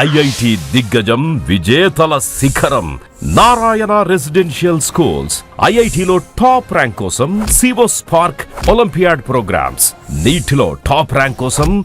IIT దిగ్గజం విజేతల శిఖరం నారాయణ రెసిడెన్షియల్ స్కూల్స్ ఐఐటిలో టాప్ ర్యాంక్ కోసం సివో స్పార్క్ ఒలింపియాడ్ ప్రోగ్రామ్స్. నీటిలో టాప్ ర్యాంక్ కోసం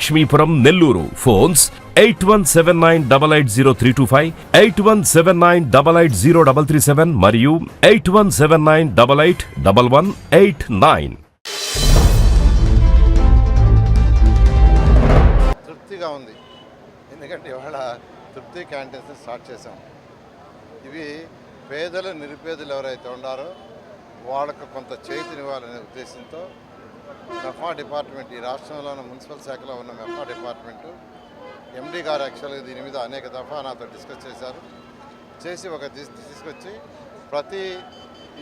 Lakshmipuram Nellore. Phones eight one seven nine double eight zero three two five eight one seven nine double eight zero double three seven మరియు eight one seven nine double eight double one eight nine. తృప్తిగా ఉంది. ఎందుకంటే ఇవాళ తృప్తి canteens start చేసాం ఇవి పేదలు నిరుపేదలు ఎవరైతే ఉన్నారో వాళ్ళకు కొంత చేతినివ్వాలనే ఉద్దేశంతో మెఫా డిపార్ట్మెంట్ ఈ రాష్ట్రంలో ఉన్న మున్సిపల్ శాఖలో ఉన్న మెఫా డిపార్ట్మెంటు ఎండీ గారు యాక్చువల్గా దీని మీద అనేక దఫా నాతో డిస్కస్ చేశారు. చేసి ఒక తీస్- తీసుకొచ్చి ప్రతి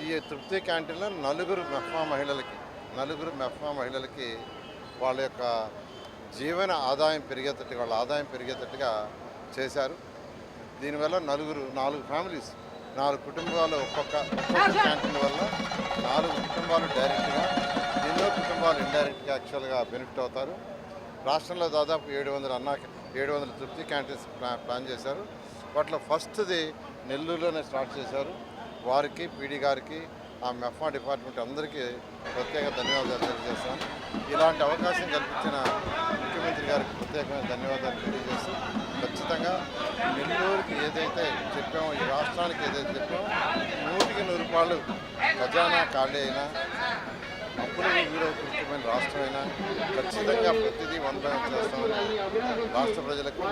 ఈ తృప్తి క్యాంటీన్లో నలుగురు మెఫా మహిళలకి నలుగురు మెఫా మహిళలకి వాళ్ళ యొక్క జీవన ఆదాయం పెరిగేటట్టుగా వాళ్ళ ఆదాయం పెరిగేటట్టుగా చేశారు. దీనివల్ల నలుగురు నాలుగు ఫ్యామిలీస్ నాలుగు కుటుంబాలు ఒక్కొక్క ఒక్కొక్క క్యాంటీన్ వల్ల నాలుగు కుటుంబాలు డైరెక్ట్గా ఎన్నో కుటుంబాలు ఇండైరెక్ట్గా యాక్చువల్గా బెనిఫిట్ అవుతారు. రాష్ట్రంలో దాదాపు ఏడు వందల అన్నా ఏడు వందల తృప్తి క్యాంటీన్స్ ప్లా ప్లాన్ చేశారు. వాటిలో ఫస్ట్ది నెల్లూరులోనే స్టార్ట్ చేశారు. వారికి పీడీ గారికి ఆ మెఫా డిపార్ట్మెంట్ అందరికీ ప్రత్యేక ధన్యవాదాలు తెలియజేస్తాను. ఇలాంటి అవకాశం కల్పించిన ముఖ్యమంత్రి గారికి ప్రత్యేకమైన ధన్యవాదాలు తెలియజేస్తూ ఖచ్చితంగా నెల్లూరుకి ఏదైతే చెప్పామో ఈ రాష్ట్రానికి ఏదైతే చెప్పామో నూటికి నూరు రూపాయలు ఖజానా ఖాళీ అయినా ముఖ్యమైన వీరవకృతమైన రాష్ట్రమైనా ఖచ్చితంగా ప్రతిదీ వన్ చేస్తామని రాష్ట్ర ప్రజలకు